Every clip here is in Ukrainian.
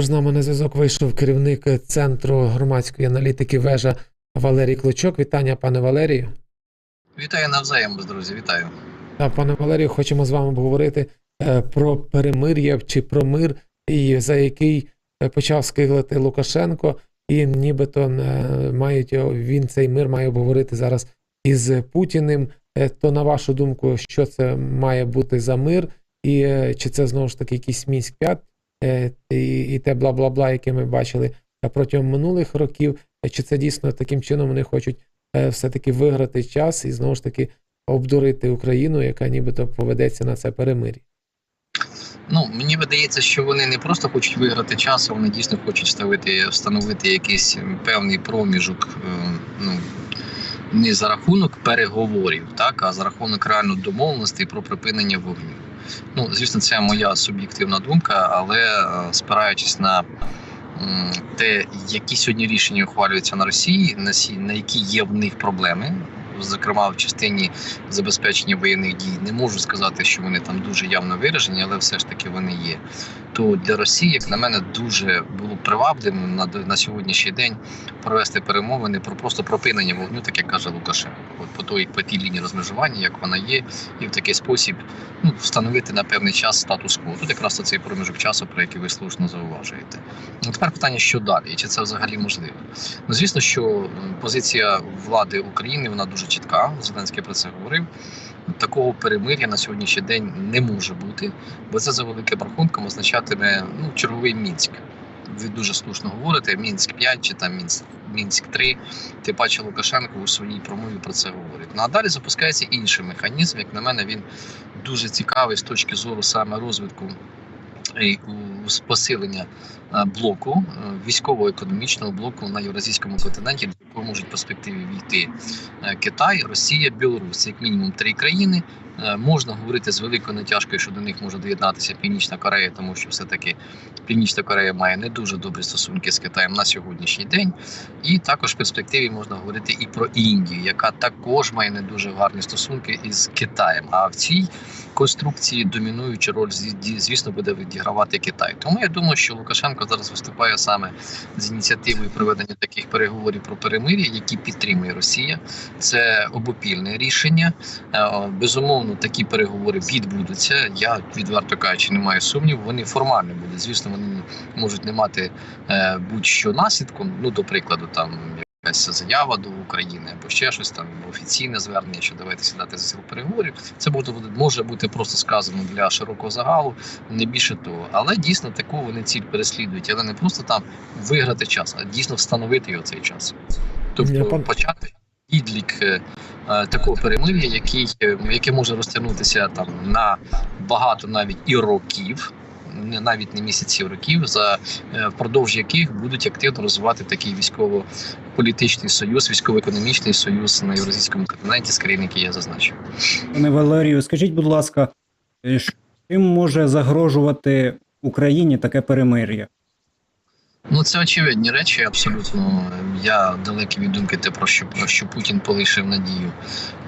Тож з нами на зв'язок вийшов керівник центру громадської аналітики вежа Валерій Клочок. Вітання, пане Валерію. Вітаю навзаєм, друзі, вітаю. Та, пане Валерію, хочемо з вами обговорити е, про перемир'я чи про мир, і за який е, почав скиглити Лукашенко, і нібито е, мають він цей мир має обговорити зараз із Путіним. Е, То на вашу думку, що це має бути за мир, і е, чи це знову ж таки якийсь мінськ 5 е, і, і те бла бла бла, яке ми бачили протягом минулих років, чи це дійсно таким чином вони хочуть все-таки виграти час і знову ж таки обдурити Україну, яка нібито поведеться на це перемир'я. Ну мені видається, що вони не просто хочуть виграти час, а вони дійсно хочуть ставити, встановити якийсь певний проміжок. Ну не за рахунок переговорів, так а за рахунок реально домовленостей про припинення вогню. Ну звісно, це моя суб'єктивна думка, але е, спираючись на те, які сьогодні рішення ухвалюються на Росії, на які є в них проблеми. Зокрема, в частині забезпечення воєнних дій не можу сказати, що вони там дуже явно виражені, але все ж таки вони є. То для Росії, як на мене, дуже було привабливим на, на сьогоднішній день провести перемовини про просто припинення вогню, так як каже Лукашенко. От по той по тій лінії розмежування, як вона є, і в такий спосіб ну, встановити на певний час статус-кво. Тут якраз цей проміжок часу, про який ви слушно зауважуєте. Ну тепер питання, що далі, і чи це взагалі можливо? Ну звісно, що позиція влади України вона дуже чітка. Зеленський про це говорив. Такого перемир'я на сьогоднішній день не може бути, бо це за великим рахунком означатиме ну, черговий мінськ. Ви дуже слушно говорите, мінськ 5 чи там мінськ, мінськ 3 Ти бачив Лукашенко у своїй промові про це говорить. Ну а далі запускається інший механізм. Як на мене, він дуже цікавий з точки зору саме розвитку і у- посилення е, блоку е, військово-економічного блоку на євразійському континенті, до якого можуть в перспективі війти е, Китай, Росія, Білорусь. Як мінімум три країни. Е, Можна говорити з великою натяжкою, що до них може доєднатися Північна Корея, тому що все-таки Північна Корея має не дуже добрі стосунки з Китаєм на сьогоднішній день. І також в перспективі можна говорити і про Індію, яка також має не дуже гарні стосунки із Китаєм. А в цій конструкції домінуючу роль звісно буде відігравати Китай. Тому я думаю, що Лукашенко зараз виступає саме з ініціативою проведення таких переговорів про перемир'я, які підтримує Росія. Це обопільне рішення. Е, Безумовно, такі переговори відбудуться. Я відверто кажучи, не маю сумніву. Вони формально будуть. Звісно, вони можуть не мати е, будь-що наслідком. Ну, до прикладу, там якась заява до України або ще щось там офіційне звернення, що давайте сідати за стіл переговорів. Це може бути може бути просто сказано для широкого загалу, не більше того. Але дійсно таку вони ціль переслідують, але не просто там виграти час, а дійсно встановити його цей час. Тобто почати відлік е, е, такого перемир'я, який е, яке може розтягнутися там на багато навіть і років. Не навіть не місяців років, за впродовж яких будуть активно розвивати такий військово-політичний союз, військово-економічний союз на євразійському континенті з країн, які я зазначив. Пане Валерію, скажіть, будь ласка, чим може загрожувати Україні таке перемир'я? Ну це очевидні речі. Абсолютно я далекий від думки те про що про що Путін полишив надію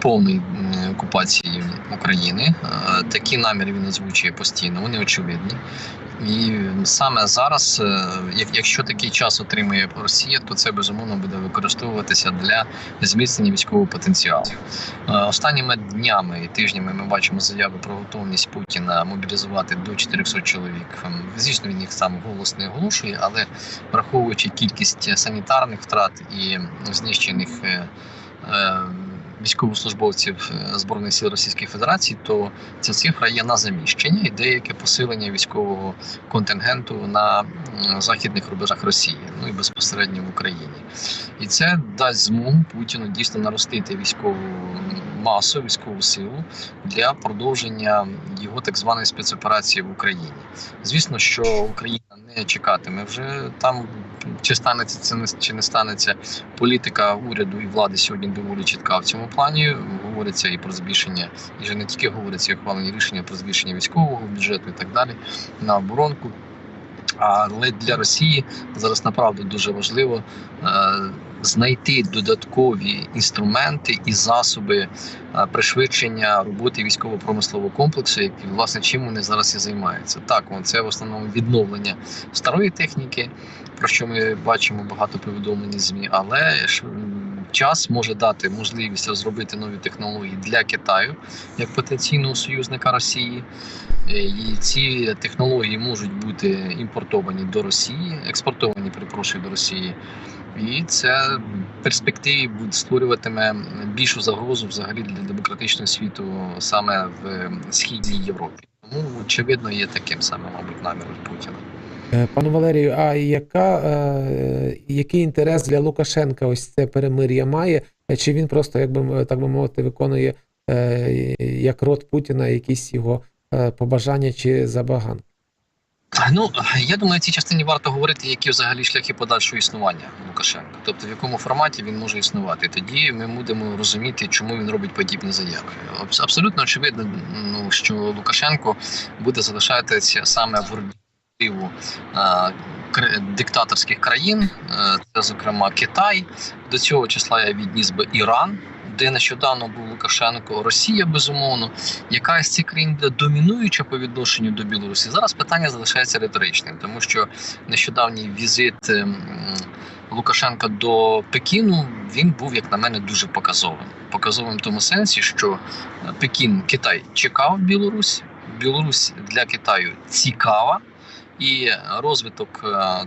повної окупації України. Е, Такі наміри він озвучує постійно. Вони очевидні. І саме зараз, е, якщо такий час отримує Росія, то це безумовно буде використовуватися для зміцнення військового потенціалу. Е, Останніми днями і тижнями ми бачимо заяви про готовність Путіна мобілізувати до 400 чоловік. Ем, Звісно, він їх сам голос не оголошує, але враховуючи кількість санітарних втрат і знищених е, е, військовослужбовців е, збройних сил Російської Федерації, то ця цифра є на заміщення і деяке посилення військового контингенту на західних рубежах Росії, ну і безпосередньо в Україні. І це дасть змогу Путіну дійсно наростити військову масу, військову силу для продовження його так званої спецоперації в Україні. Звісно, що Україна не чекатиме вже там, чи станеться це не чи не станеться. Політика уряду і влади сьогодні доволі чітка в цьому плані. Говориться і про збільшення, і вже не тільки говориться і ухвалені рішення про збільшення військового бюджету і так далі на оборонку. Але для Росії зараз направду дуже важливо е, знайти додаткові інструменти і засоби пришвидшення роботи військово-промислового комплексу, який власне чим вони зараз і займаються. Так, це в основному відновлення старої техніки, про що ми бачимо багато повідомлень змі, але час може дати можливість розробити нові технології для Китаю як потенційного союзника Росії. Е, І ці технології можуть бути імпортовані до Росії, експортовані, перепрошую, до Росії. І це в перспективі створюватиме більшу загрозу взагалі для демократичного світу саме в східній Європі. Тому очевидно є таким саме, мабуть, наміром Путіна. Е, Пане Валерію, а яка, е, який інтерес для Лукашенка ось це перемир'я має? Чи він просто, як би так би мовити, виконує е, як рот Путіна якісь його е, побажання чи забаганки? Ну я думаю, цій частині варто говорити, які взагалі шляхи подальшого існування Лукашенка, тобто в якому форматі він може існувати. Тоді ми будемо розуміти, чому він робить подібні заяви. Абсолютно очевидно, ну що Лукашенко буде залишатися саме в орбітиву диктаторських країн, е, це зокрема Китай. До цього числа я відніс би Іран. Де нещодавно був Лукашенко, Росія безумовно, яка з цих країн буде домінуюча по відношенню до Білорусі. Зараз питання залишається риторичним, тому що нещодавній візит ем, Лукашенка до Пекіну він був, як на мене, дуже показовим. Показовим в тому сенсі, що Пекін, Китай чекав Білорусь, Білорусь для Китаю цікава. І розвиток е,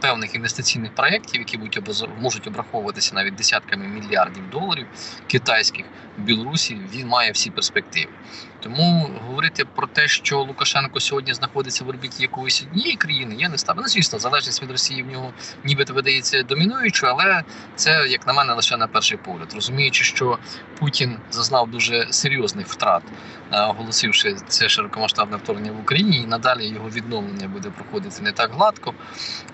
певних інвестиційних проєктів, які будуть можуть обраховуватися навіть десятками мільярдів доларів китайських в Білорусі, він має всі перспективи. Тому говорити про те, що Лукашенко сьогодні знаходиться в орбіті якоїсь однієї країни, я не ставлю. Ну, звісно, залежність від Росії в нього нібито видається домінуючою, але це, як на мене, лише на перший погляд. Розуміючи, що Путін зазнав дуже серйозних втрат, е, оголосивши це широкомасштабне вторгнення в Україні, і надалі його відновлення буде проходити не так гладко,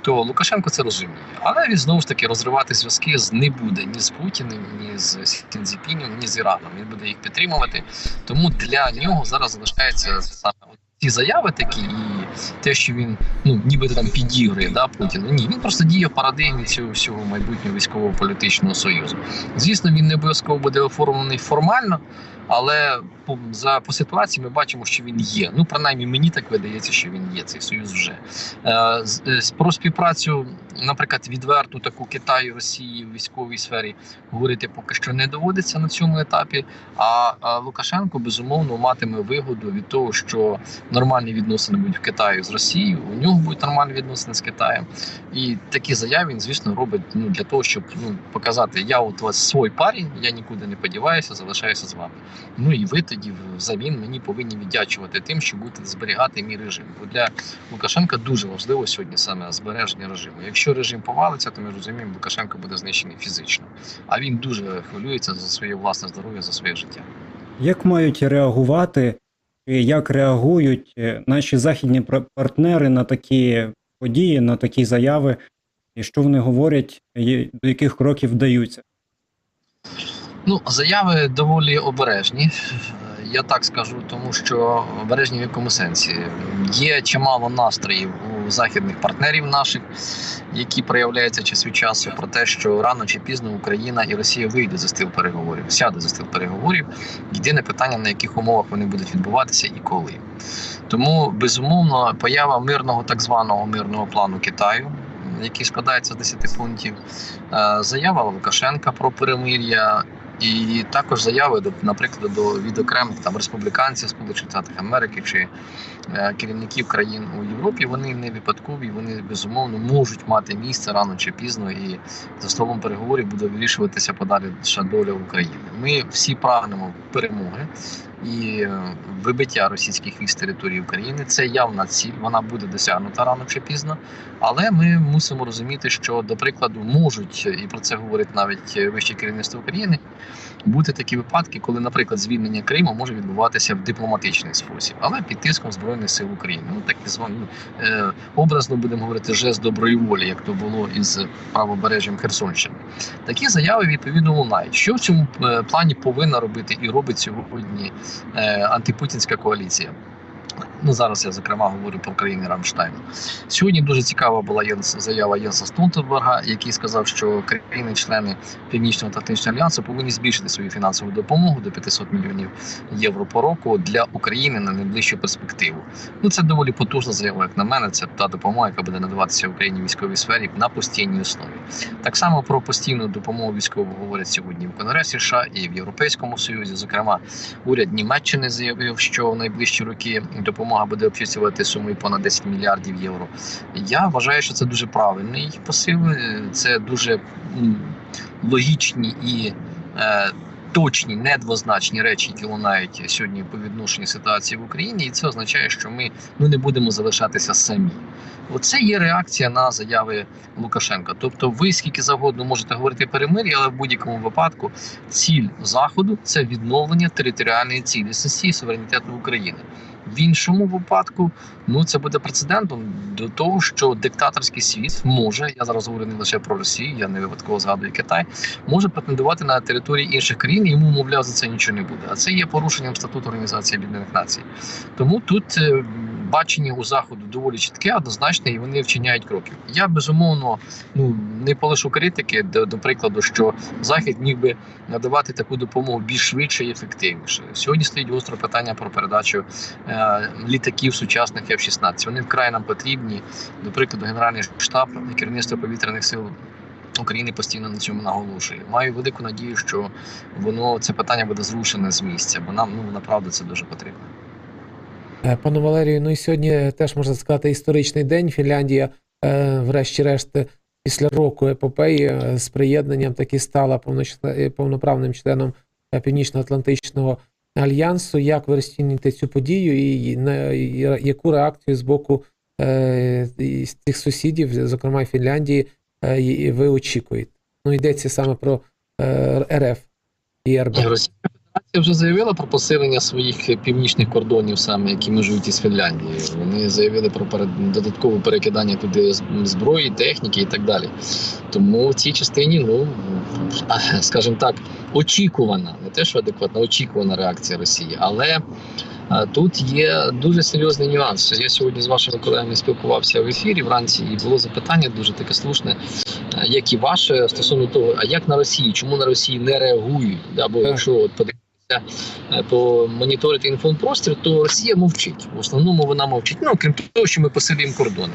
то Лукашенко це розуміє. Але він знову ж таки розривати зв'язки з не буде ні з Путіним, ні з Сінзіпінем, ні з Іраном. Він буде їх підтримувати. Тому для нього зараз залишається саме ті заяви такі, і те, що він ну нібито там підігрує да, Путіну. Ні, він просто діє в парадигмі цього всього майбутнього військово-політичного союзу. Звісно, він не обов'язково буде оформлений формально, але по, за по ситуації ми бачимо, що він є. Ну, принаймні, мені так видається, що він є цей союз вже. Е, е, з- про співпрацю, наприклад, відверту таку Китаю, Росії в військовій сфері говорити поки що не доводиться на цьому етапі. А, а Лукашенко безумовно матиме вигоду від того, що нормальні відносини будуть в Китаї з Росією. У нього будуть нормальні відносини з Китаєм. І такі заяви він, звісно, робить ну для того, щоб ну показати, я от вас свій парень, я нікуди не подіваюся, залишаюся з вами. Ну і ви тоді взамін мені повинні віддячувати тим, що будете зберігати мій режим. Бо для Лукашенка дуже важливо сьогодні саме збереження режиму. Якщо режим повалиться, то ми розуміємо, Лукашенко буде знищений фізично. А він дуже хвилюється за своє власне здоров'я, за своє життя. Як мають реагувати, як реагують е, наші західні пар- партнери на такі події, на такі заяви, і що вони говорять, і до яких кроків вдаються? Ну, заяви доволі обережні. Я так скажу, тому що обережні в якому сенсі є чимало настроїв у західних партнерів наших, які проявляються час від часу про те, що рано чи пізно Україна і Росія вийде за стіл переговорів, сяде за стіл переговорів. Єдине питання, на яких умовах вони будуть відбуватися і коли. Тому безумовно поява мирного так званого мирного плану Китаю, який складається з 10 пунктів, е, заява Лукашенка про перемир'я. І також заяви до, наприклад, до від окремих там республіканців Сполучених Штатів Америки чи е, керівників країн у Європі. Вони не випадкові, вони безумовно можуть мати місце рано чи пізно, і за столом переговорів буде вирішуватися подалі доля України. Ми всі прагнемо перемоги і е, вибиття російських військ території України. Це явна ціль, вона буде досягнута рано чи пізно. Але ми мусимо розуміти, що до прикладу можуть і про це говорить навіть вище керівництво України. Бути такі випадки, коли, наприклад, звільнення Криму може відбуватися в дипломатичний спосіб, але під тиском збройних сил України. Ну так звані ну, е, образно будемо говорити жест доброї волі, як то було із правобережжям Херсонщини. Такі заяви відповідно лунають. Що в цьому е, плані повинна робити і робить сьогодні е, антипутінська коаліція? Ну зараз я зокрема говорю про країни Рамштайну. Сьогодні дуже цікава була заява Єнса Столтенберга, який сказав, що країни-члени Північно-Атлантичного альянсу повинні збільшити свою фінансову допомогу до 500 мільйонів євро по року для України на найближчу перспективу. Ну це доволі потужна заява, як на мене. Це та допомога, яка буде надаватися Україні в військовій сфері на постійній основі. Так само про постійну допомогу військову говорять сьогодні в Конгресі США і в Європейському Союзі. Зокрема, уряд Німеччини заявив, що в найближчі роки допомога буде обчислювати сумою понад 10 мільярдів євро. Я вважаю, що це дуже правильний посил. Це дуже логічні і е, точні, недвозначні речі, які лунають сьогодні по відношенню ситуації в Україні, і це означає, що ми ну не будемо залишатися самі. Оце є реакція на заяви Лукашенка. Тобто, ви скільки завгодно можете говорити перемир'я, але в будь-якому випадку ціль заходу це відновлення територіальної цілісності і суверенітету України. В іншому випадку, ну це буде прецедентом до того, що диктаторський світ може, я зараз говорю не лише про Росію, я не випадково згадую Китай, може претендувати на території інших країн, йому мовляв за це нічого не буде. А це є порушенням статуту Організації Об'єднаних Націй. Тому тут е, бачення у заходу доволі чітке, однозначне, і вони вчиняють кроки. Я безумовно ну не полишу критики до, до прикладу, що захід міг би надавати таку допомогу більш швидше і ефективніше. Сьогодні стоїть гостре питання про передачу е, літаків сучасних F-16. Вони вкрай нам потрібні. До прикладу, Генеральний штаб і керівництво повітряних сил. України постійно на цьому наголошує. Маю велику надію, що воно це питання буде зрушене з місця, бо нам ну направду це дуже потрібно. Е, Пане Валерію, ну і сьогодні теж можна сказати історичний день. Фінляндія, е, врешті-решт, після року епопеї е, з приєднанням таки стала повноправним членом Північно-Атлантичного альянсу. Як ви розцінюєте цю подію, і на яку реакцію з боку цих сусідів, зокрема Фінляндії, ви очікуєте? Ну, йдеться саме про РФ і РБ. Федерація вже заявила про посилення своїх північних кордонів, саме які межують із Фінляндією. Вони заявили про перед- додаткове перекидання туди зброї, техніки і так далі. Тому в цій частині, ну скажімо так, очікувана, не те, що адекватна, очікувана реакція Росії. Але тут є дуже серйозний нюанс. Я сьогодні з вашими колегами спілкувався в ефірі вранці, і було запитання дуже таке слушне, як і ваше стосовно того, а як на Росії, чому на Росії не реагують? Або якщо от подивитися помоніторити інформпростір, то Росія мовчить. В основному вона мовчить. Ну крім того, що ми посилюємо кордони,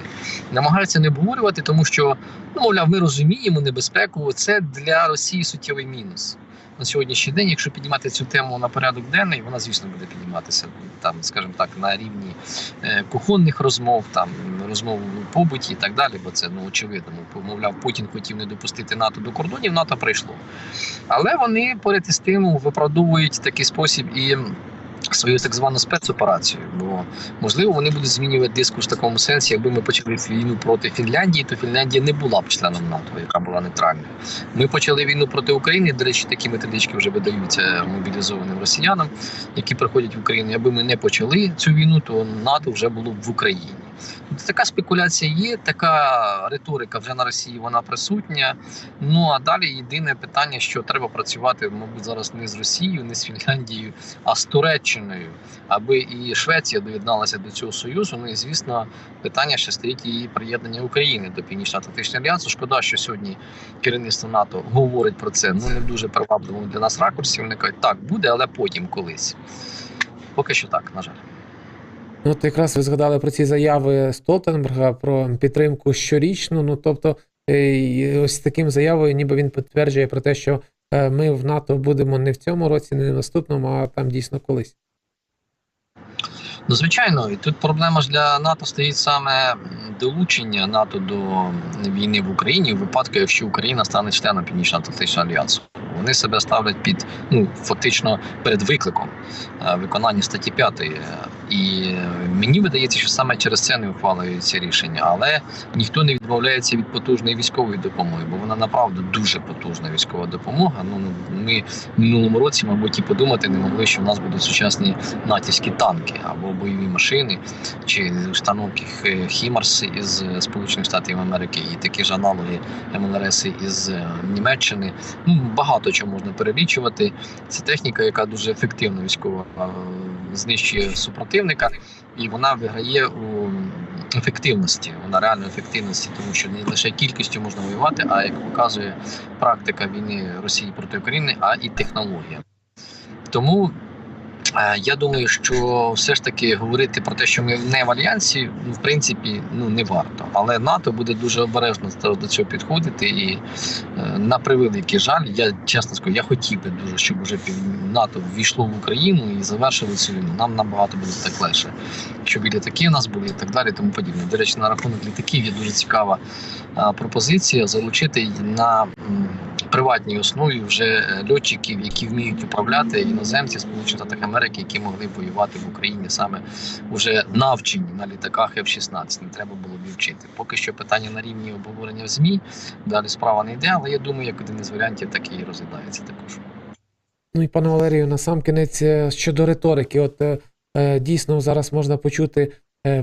намагаються не обговорювати, тому що ну мовляв, ми розуміємо небезпеку. Це для Росії суттєвий мінус. На сьогоднішній день, якщо піднімати цю тему на порядок денний, вона звісно буде підніматися там, скажімо так, на рівні е, кухонних розмов, там розмов у побуті і так далі, бо це ну очевидно. Мовляв, Путін хотів не допустити НАТО до кордонів, НАТО прийшло. Але вони поряд із тим виправдовують такий спосіб і свою так звану спецоперацію. Можливо вони будуть змінювати дискурс в такому сенсі, якби ми почали війну проти Фінляндії, то Фінляндія не була б членом НАТО, яка була нейтральною. Ми почали війну проти України. До речі, такі методички вже видаються мобілізованим росіянам, які приходять в Україну. Якби ми не почали цю війну, то НАТО вже було б в Україні. Тобто така спекуляція є, така риторика вже на Росії вона присутня. Ну а далі єдине питання, що треба працювати, мабуть, зараз не з Росією, не з Фінляндією, а з Туреччиною, аби і Швеція доєдналася до цього союзу. Ну і звісно, питання ще стоїть і приєднання України до Північно-Атлантичного альянсу. Шкода, що сьогодні керівництво НАТО говорить про це. Ну не в дуже привабливому для нас ракурсі. Вони кажуть, так буде, але потім колись. Поки що так, на жаль. Ну, от якраз ви згадали про ці заяви Столтенберга про підтримку щорічну. Ну тобто, е, ось таким заявою, ніби він підтверджує про те, що е, ми в НАТО будемо не в цьому році, не в наступному, а там дійсно колись. Ну, звичайно, і тут проблема ж для НАТО стоїть саме долучення НАТО до війни в Україні в випадку, якщо Україна стане членом Північно-Атлантичного альянсу. Вони себе ставлять під ну фактично перед викликом е, виконання статті 5. І мені видається, що саме через це не ухвалюється рішення, але ніхто не відмовляється від потужної військової допомоги, бо вона направду дуже потужна військова допомога. Ну ми в минулому році, мабуть, і подумати не могли, що в нас будуть сучасні натівські танки або бойові машини, чи установки Хімарс із Сполучених Штатів Америки, і такі ж аналоги МЛРС із е, Німеччини. Ну багато чого можна перелічувати. Це техніка, яка дуже ефективно військово знищує супротивника, і вона виграє у ефективності. Вона реально ефективності, тому що не лише кількістю можна воювати, а як показує практика війни Росії проти України, а і технологія. Тому я думаю, що все ж таки говорити про те, що ми не в альянсі, в принципі, ну не варто. Але НАТО буде дуже обережно до цього підходити. І е, на превеликий жаль, я чесно скажу, я хотів би дуже, щоб уже НАТО ввійшло в Україну і завершили цю війну. Нам набагато буде так легше, щоб і літаки у нас були, і так далі, і тому подібне. До речі, на рахунок літаків є дуже цікава пропозиція залучити на приватній основі вже е, льотчиків, які вміють управляти іноземці Сполучених Штатів Америки, які могли воювати в Україні саме вже навчені на літаках F-16. Не треба було б вчити. Поки що питання на рівні обговорення в змі. Далі справа не йде, але я думаю, як один із варіантів, так і розглядається також. Ну і пане Валерію, на сам кінець е, щодо риторики, от е, е, дійсно зараз можна почути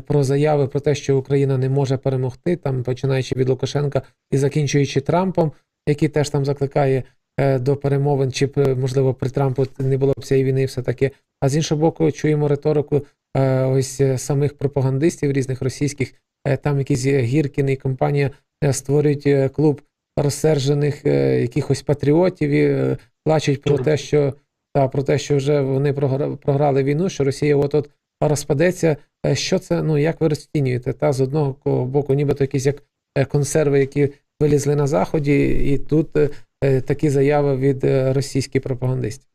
про заяви про те, що Україна не може перемогти, там починаючи від Лукашенка і закінчуючи Трампом, який теж там закликає е, до перемовин, чи е, можливо при Трампу не було б цієї війни, і все таке. А з іншого боку, чуємо риторику е, ось самих пропагандистів різних російських, там якісь Гіркін і компанія створюють клуб розсержених якихось патріотів і плачуть про те, що та про те, що вже вони програли війну, що Росія от от розпадеться. Що це? Ну як ви розцінюєте? Та з одного боку, нібито якісь як консерви, які вилізли на заході, і тут е, е, такі заяви від е, російських пропагандистів.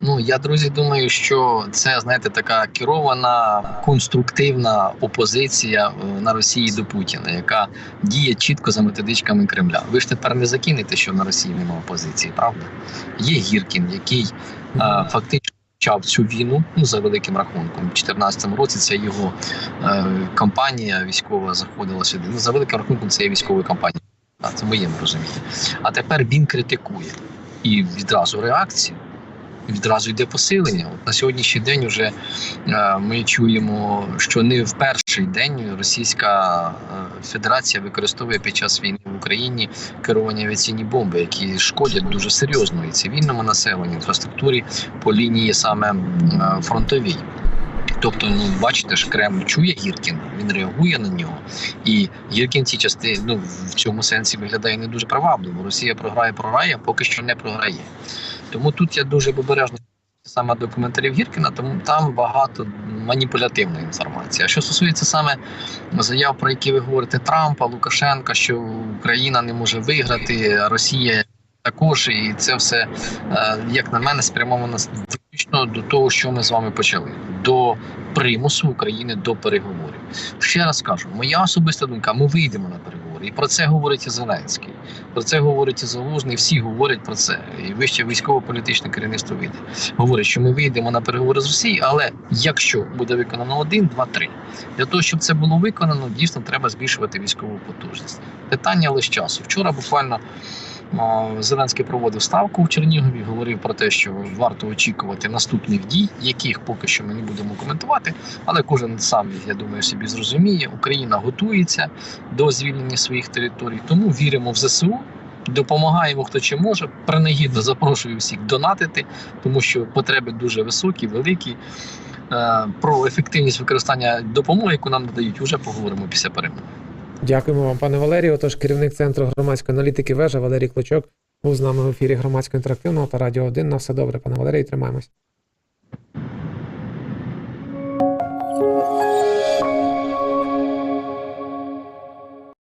Ну я друзі думаю, що це знаєте така керована конструктивна опозиція на Росії до Путіна, яка діє чітко за методичками Кремля. Ви ж тепер не закинете, що на Росії немає опозиції, правда? Є Гіркін, який е, фактично почав цю війну ну за великим рахунком. У 2014 році це його е, кампанія військова заходила сюди. Ну за великим рахунком це є військова кампанія. А це моєму розумінні. А тепер він критикує і відразу реакція. Відразу йде посилення. От на сьогоднішній день вже е, ми чуємо, що не в перший день Російська е, Федерація використовує під час війни в Україні керовані авіаційні бомби, які шкодять дуже серйозно і цивільному населенню, інфраструктурі по лінії саме е, фронтовій. Тобто, ну бачите ж, Кремль чує Гіркін, він реагує на нього. І Гіркін ці частини ну, в цьому сенсі виглядає не дуже привабливо. Росія програє, програє, поки що не програє. Тому тут я дуже обережно саме до коментарів Гіркіна, тому там багато маніпулятивної інформації. А що стосується саме заяв, про які ви говорите, Трампа, Лукашенка, що Україна не може виграти, а Росія також, і це все, е, як на мене, спрямовано виключно до того, що ми з вами почали. До примусу України до переговорів. Ще раз кажу, моя особиста думка: ми вийдемо на переговори. І про це говорить і Зеленський. Про це говорить і Залужний. Всі говорять про це. І вище військово-політичне керівництво вийде. Говорить, що ми вийдемо на переговори з Росією, але якщо буде виконано один, два, три, для того, щоб це було виконано, дійсно треба збільшувати військову потужність. Питання лише часу. Вчора буквально. Зеленський проводив ставку в Чернігові, говорив про те, що варто очікувати наступних дій, яких поки що ми не будемо коментувати. Але кожен сам, я думаю, собі зрозуміє, Україна готується до звільнення своїх територій. Тому віримо в ЗСУ, допомагаємо хто чи може. Принагідно запрошую всіх донатити, тому що потреби дуже високі, великі. Е, Про ефективність використання допомоги, яку нам надають, вже поговоримо після перемоги. Дякуємо вам, пане Валерію. Отож, керівник центру громадської аналітики вежа Валерій Клочок був з нами в ефірі громадсько інтерактивного та радіо 1. На все добре, пане Валерію, тримаємось.